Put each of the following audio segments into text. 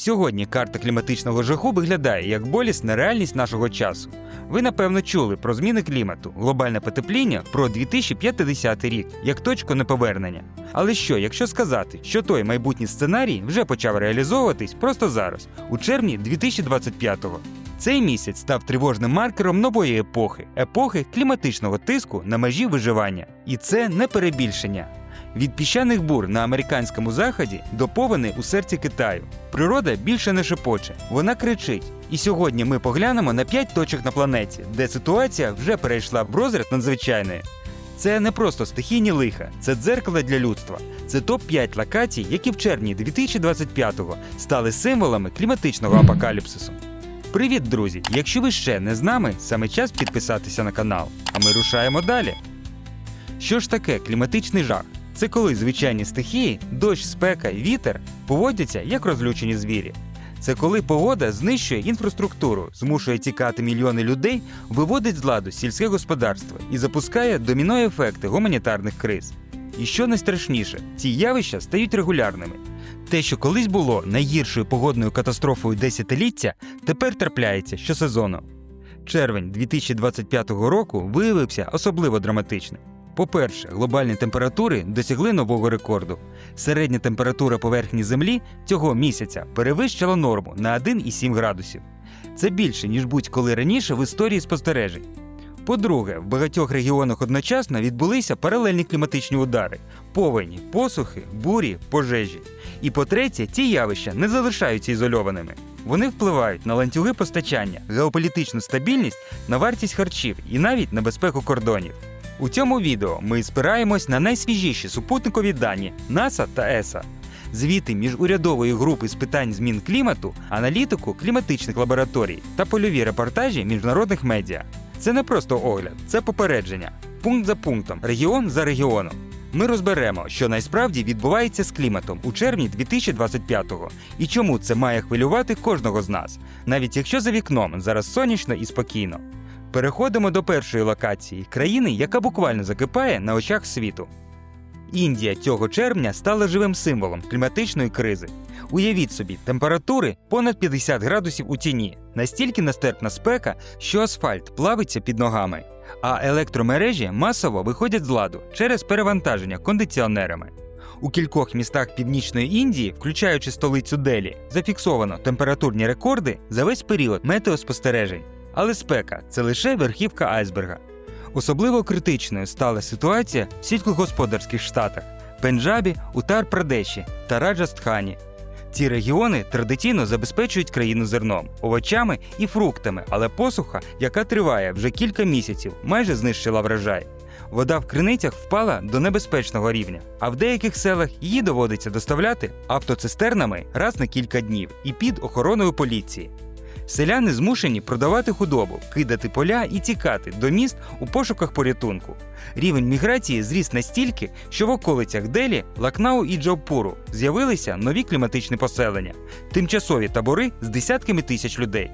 Сьогодні карта кліматичного жаху виглядає як болісна реальність нашого часу. Ви напевно чули про зміни клімату, глобальне потепління про 2050 рік як точку неповернення. Але що, якщо сказати, що той майбутній сценарій вже почав реалізовуватись просто зараз, у червні 2025-го? Цей місяць став тривожним маркером нової епохи епохи кліматичного тиску на межі виживання. І це не перебільшення. Від піщаних бур на американському заході до повені у серці Китаю. Природа більше не шепоче, вона кричить. І сьогодні ми поглянемо на п'ять точок на планеті, де ситуація вже перейшла в розряд надзвичайної. Це не просто стихійні лиха, це дзеркало для людства. Це топ-5 локацій, які в червні 2025-го стали символами кліматичного апокаліпсису. Привіт, друзі! Якщо ви ще не з нами, саме час підписатися на канал. А ми рушаємо далі. Що ж таке кліматичний жах? Це коли звичайні стихії, дощ, спека і вітер поводяться як розлючені звірі. Це коли погода знищує інфраструктуру, змушує тікати мільйони людей, виводить з ладу сільське господарство і запускає доміно-ефекти гуманітарних криз. І що найстрашніше, ці явища стають регулярними. Те, що колись було найгіршою погодною катастрофою десятиліття, тепер трапляється щосезону. Червень 2025 року виявився особливо драматичним. По-перше, глобальні температури досягли нового рекорду. Середня температура поверхні Землі цього місяця перевищила норму на 1,7 градусів. Це більше, ніж будь-коли раніше в історії спостережень. По-друге, в багатьох регіонах одночасно відбулися паралельні кліматичні удари: повені, посухи, бурі, пожежі. І по-третє, ці явища не залишаються ізольованими. Вони впливають на ланцюги постачання, геополітичну стабільність, на вартість харчів і навіть на безпеку кордонів. У цьому відео ми спираємось на найсвіжіші супутникові дані НАСА та ЕСА, звіти міжурядової групи з питань змін клімату, аналітику кліматичних лабораторій та польові репортажі міжнародних медіа. Це не просто огляд, це попередження. Пункт за пунктом, регіон за регіоном. Ми розберемо, що насправді відбувається з кліматом у червні 2025-го і чому це має хвилювати кожного з нас, навіть якщо за вікном зараз сонячно і спокійно. Переходимо до першої локації країни, яка буквально закипає на очах світу. Індія цього червня стала живим символом кліматичної кризи. Уявіть собі, температури понад 50 градусів у тіні, настільки нестерпна спека, що асфальт плавиться під ногами, а електромережі масово виходять з ладу через перевантаження кондиціонерами. У кількох містах північної Індії, включаючи столицю Делі, зафіксовано температурні рекорди за весь період метеоспостережень. Але спека це лише верхівка айсберга. Особливо критичною стала ситуація в сільськогосподарських штатах Пенджабі, Утар-Прадеші та Раджастхані. Ці регіони традиційно забезпечують країну зерном, овочами і фруктами, але посуха, яка триває вже кілька місяців, майже знищила врожай. Вода в криницях впала до небезпечного рівня, а в деяких селах її доводиться доставляти автоцистернами раз на кілька днів і під охороною поліції. Селяни змушені продавати худобу, кидати поля і тікати до міст у пошуках порятунку. Рівень міграції зріс настільки, що в околицях Делі, Лакнау і джопуру з'явилися нові кліматичні поселення, тимчасові табори з десятками тисяч людей.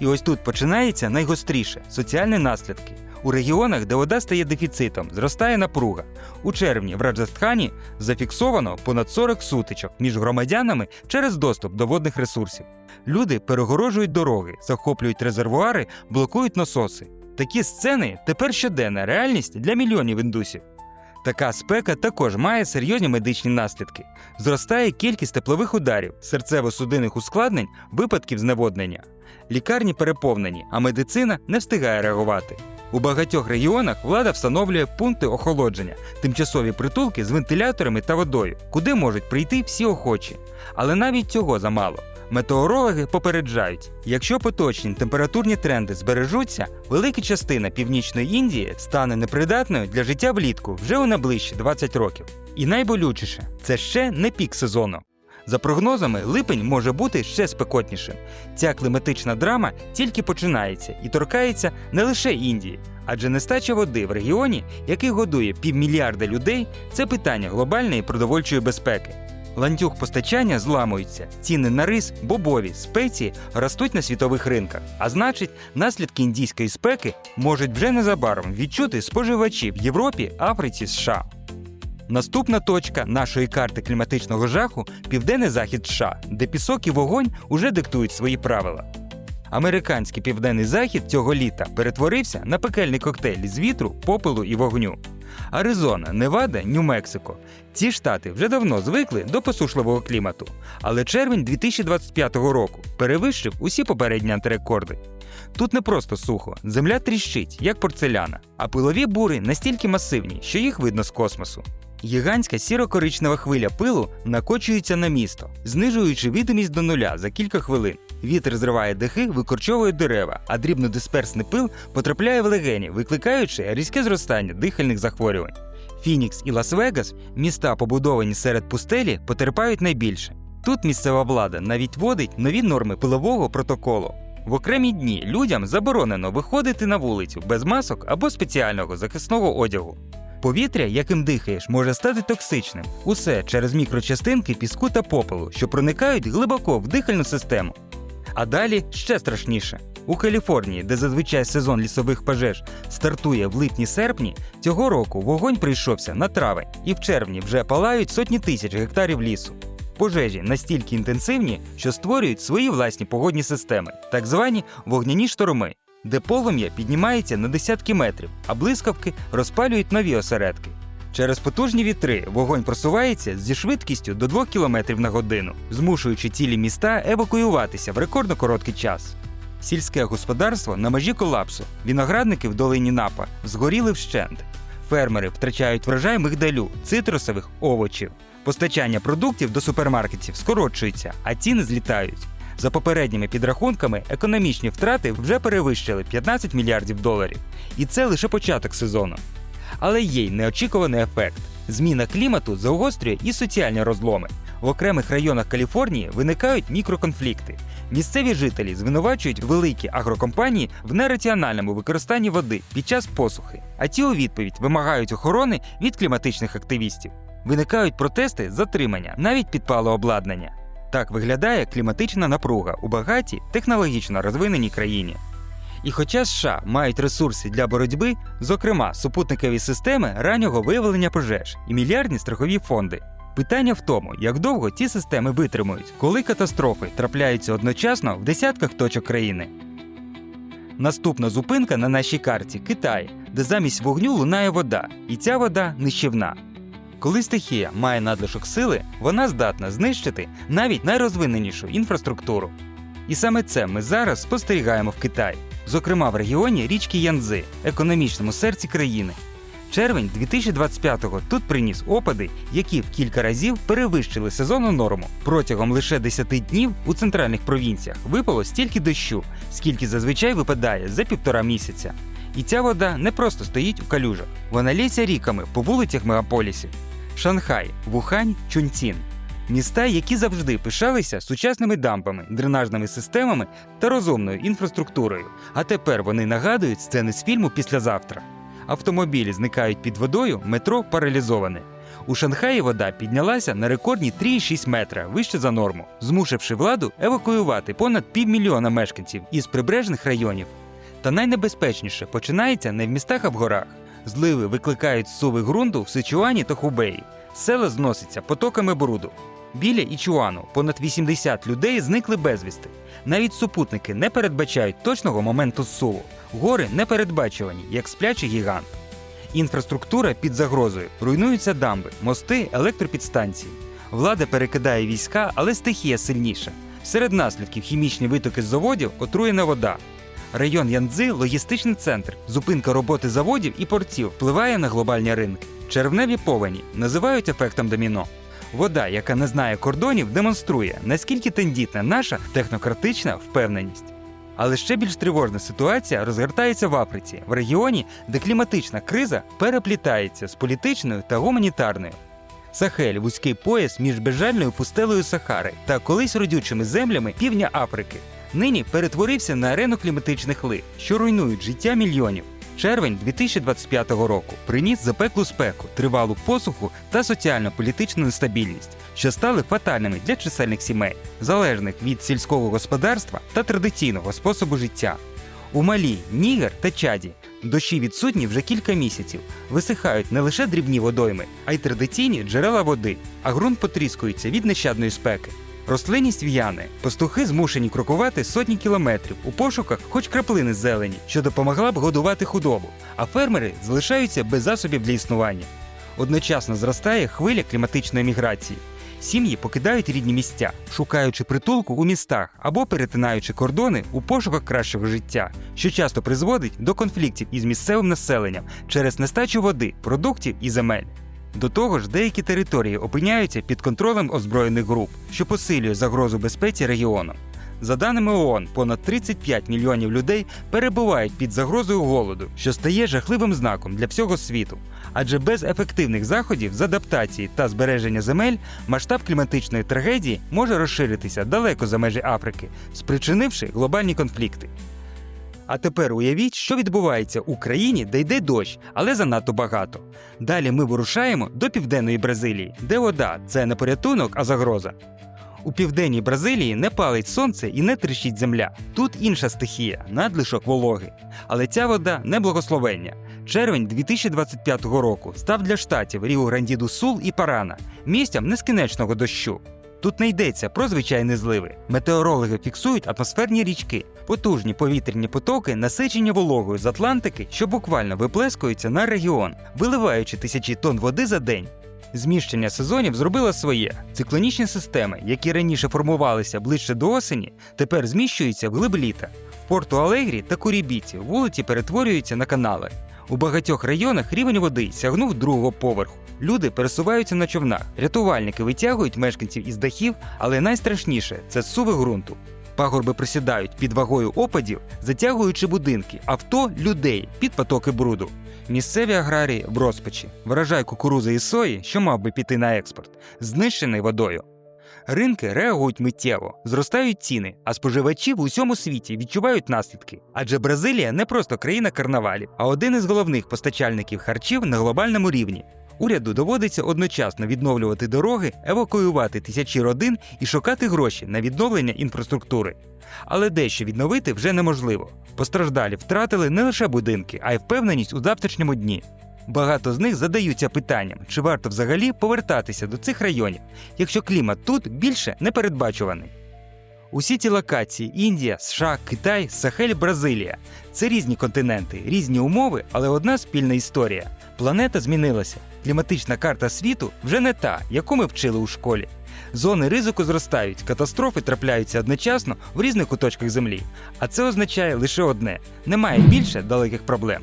І ось тут починається найгостріше соціальні наслідки. У регіонах, де вода стає дефіцитом, зростає напруга. У червні в Раджастхані зафіксовано понад 40 сутичок між громадянами через доступ до водних ресурсів. Люди перегорожують дороги, захоплюють резервуари, блокують насоси. Такі сцени тепер щоденна реальність для мільйонів індусів. Така спека також має серйозні медичні наслідки. Зростає кількість теплових ударів, серцево-судинних ускладнень, випадків зневоднення. Лікарні переповнені, а медицина не встигає реагувати. У багатьох регіонах влада встановлює пункти охолодження, тимчасові притулки з вентиляторами та водою, куди можуть прийти всі охочі. Але навіть цього замало. Метеорологи попереджають, якщо поточні температурні тренди збережуться, велика частина північної Індії стане непридатною для життя влітку вже у найближчі 20 років. І найболючіше це ще не пік сезону. За прогнозами, липень може бути ще спекотнішим. Ця кліматична драма тільки починається і торкається не лише Індії, адже нестача води в регіоні, який годує півмільярда людей, це питання глобальної продовольчої безпеки. Ланцюг постачання зламується, ціни на рис, бобові, спеції ростуть на світових ринках. А значить, наслідки індійської спеки можуть вже незабаром відчути споживачі в Європі, Африці, США. Наступна точка нашої карти кліматичного жаху південний захід США, де пісок і вогонь уже диктують свої правила. Американський південний захід цього літа перетворився на пекельний коктейль з вітру, попелу і вогню. Аризона, Невада, Нью-Мексико. Ці штати вже давно звикли до посушливого клімату, але червень 2025 року перевищив усі попередні антирекорди. Тут не просто сухо, земля тріщить, як порцеляна, а пилові бури настільки масивні, що їх видно з космосу. Гігантська сіро-коричнева хвиля пилу накочується на місто, знижуючи видимість до нуля за кілька хвилин. Вітер зриває дахи, викорчовує дерева, а дрібнодисперсний пил потрапляє в легені, викликаючи різке зростання дихальних захворювань. Фінікс і Лас-Вегас, міста, побудовані серед пустелі, потерпають найбільше. Тут місцева влада навіть вводить нові норми пилового протоколу. В окремі дні людям заборонено виходити на вулицю без масок або спеціального захисного одягу. Повітря, яким дихаєш, може стати токсичним. Усе через мікрочастинки піску та попелу, що проникають глибоко в дихальну систему. А далі ще страшніше. У Каліфорнії, де зазвичай сезон лісових пожеж стартує в липні-серпні, цього року вогонь прийшовся на травень, і в червні вже палають сотні тисяч гектарів лісу. Пожежі настільки інтенсивні, що створюють свої власні погодні системи, так звані вогняні шторми, де полум'я піднімається на десятки метрів, а блискавки розпалюють нові осередки. Через потужні вітри вогонь просувається зі швидкістю до 2 км на годину, змушуючи цілі міста евакуюватися в рекордно короткий час. Сільське господарство на межі колапсу, виноградники в долині Напа згоріли вщент. Фермери втрачають врожай мигдалю, цитрусових овочів. Постачання продуктів до супермаркетів скорочується, а ціни злітають. За попередніми підрахунками, економічні втрати вже перевищили 15 мільярдів доларів. І це лише початок сезону. Але є й неочікуваний ефект. Зміна клімату загострює і соціальні розломи. В окремих районах Каліфорнії виникають мікроконфлікти. Місцеві жителі звинувачують великі агрокомпанії в нераціональному використанні води під час посухи, а ті у відповідь вимагають охорони від кліматичних активістів. Виникають протести затримання, навіть підпало обладнання. Так виглядає кліматична напруга у багатій технологічно розвиненій країні. І хоча США мають ресурси для боротьби, зокрема супутникові системи раннього виявлення пожеж і мільярдні страхові фонди. Питання в тому, як довго ці системи витримують, коли катастрофи трапляються одночасно в десятках точок країни. Наступна зупинка на нашій карті Китай, де замість вогню лунає вода, і ця вода нищівна. Коли стихія має надлишок сили, вона здатна знищити навіть найрозвиненішу інфраструктуру. І саме це ми зараз спостерігаємо в Китаї, зокрема в регіоні річки Янзи, економічному серці країни. Червень 2025-го тут приніс опади, які в кілька разів перевищили сезонну норму. Протягом лише 10 днів у центральних провінціях випало стільки дощу, скільки зазвичай випадає за півтора місяця. І ця вода не просто стоїть у калюжах, вона лється ріками по вулицях мегаполісів. Шанхай, Вухань, Чунцін міста, які завжди пишалися сучасними дампами, дренажними системами та розумною інфраструктурою. А тепер вони нагадують сцени з фільму післязавтра. Автомобілі зникають під водою, метро паралізоване. У Шанхаї вода піднялася на рекордні 3,6 метра вище за норму, змусивши владу евакуювати понад півмільйона мешканців із прибережних районів. Та найнебезпечніше починається не в містах, а в горах. Зливи викликають суви ґрунту в Сичуані та Хубеї. Села зносяться потоками бруду. Біля Ічуану понад 80 людей зникли безвісти. Навіть супутники не передбачають точного моменту зсуву. Гори непередбачувані, як сплячий гігант. Інфраструктура під загрозою, руйнуються дамби, мости, електропідстанції. Влада перекидає війська, але стихія сильніша. Серед наслідків хімічні витоки з заводів отруєна вода. Район Янцзи – логістичний центр. Зупинка роботи заводів і портів впливає на глобальні ринки. Червневі повені називають ефектом доміно. Вода, яка не знає кордонів, демонструє, наскільки тендітна наша технократична впевненість. Але ще більш тривожна ситуація розгортається в Африці, в регіоні, де кліматична криза переплітається з політичною та гуманітарною. Сахель вузький пояс між безжальною пустелею Сахари та колись родючими землями півдня Африки. Нині перетворився на арену кліматичних лих, що руйнують життя мільйонів. Червень 2025 року приніс запеклу спеку, тривалу посуху та соціально-політичну нестабільність, що стали фатальними для чисельних сімей, залежних від сільського господарства та традиційного способу життя. У Малі, Нігер та Чаді дощі відсутні вже кілька місяців. Висихають не лише дрібні водойми, а й традиційні джерела води, а ґрунт потріскується від нещадної спеки. Рослинність в'яне, пастухи змушені крокувати сотні кілометрів у пошуках хоч краплини зелені, що допомогла б годувати худобу, а фермери залишаються без засобів для існування. Одночасно зростає хвиля кліматичної міграції. Сім'ї покидають рідні місця, шукаючи притулку у містах або перетинаючи кордони у пошуках кращого життя, що часто призводить до конфліктів із місцевим населенням через нестачу води, продуктів і земель. До того ж, деякі території опиняються під контролем озброєних груп, що посилює загрозу безпеці регіону. За даними ООН, понад 35 мільйонів людей перебувають під загрозою голоду, що стає жахливим знаком для всього світу. Адже без ефективних заходів з адаптації та збереження земель масштаб кліматичної трагедії може розширитися далеко за межі Африки, спричинивши глобальні конфлікти. А тепер уявіть, що відбувається у країні, де йде дощ, але занадто багато. Далі ми вирушаємо до південної Бразилії, де вода це не порятунок, а загроза. У південній Бразилії не палить сонце і не тріщить земля. Тут інша стихія, надлишок вологи. Але ця вода не благословення. Червень 2025 року став для штатів Ріо Гранді Сул і Парана місцям нескінченного дощу. Тут не йдеться про звичайні зливи. Метеорологи фіксують атмосферні річки, потужні повітряні потоки, насичення вологою з Атлантики, що буквально виплескуються на регіон, виливаючи тисячі тонн води за день. Зміщення сезонів зробило своє. Циклонічні системи, які раніше формувалися ближче до осені, тепер зміщуються вглиб літа. В порту Алегрі та Курібіці вулиці перетворюються на канали. У багатьох районах рівень води сягнув другого поверху. Люди пересуваються на човнах, рятувальники витягують мешканців із дахів, але найстрашніше це суви ґрунту. Пагорби присідають під вагою опадів, затягуючи будинки, авто, людей під потоки бруду. Місцеві аграрії в розпачі, врожай кукурузи і сої, що мав би піти на експорт, знищений водою. Ринки реагують миттєво, зростають ціни, а споживачі в усьому світі відчувають наслідки. Адже Бразилія не просто країна карнавалів, а один із головних постачальників харчів на глобальному рівні. Уряду доводиться одночасно відновлювати дороги, евакуювати тисячі родин і шукати гроші на відновлення інфраструктури. Але дещо відновити вже неможливо. Постраждалі втратили не лише будинки, а й впевненість у завтрашньому дні. Багато з них задаються питанням, чи варто взагалі повертатися до цих районів, якщо клімат тут більше не передбачуваний. Усі ці локації Індія, США, Китай, Сахель, Бразилія це різні континенти, різні умови, але одна спільна історія. Планета змінилася. Кліматична карта світу вже не та, яку ми вчили у школі. Зони ризику зростають, катастрофи трапляються одночасно в різних куточках Землі. А це означає лише одне: немає більше далеких проблем.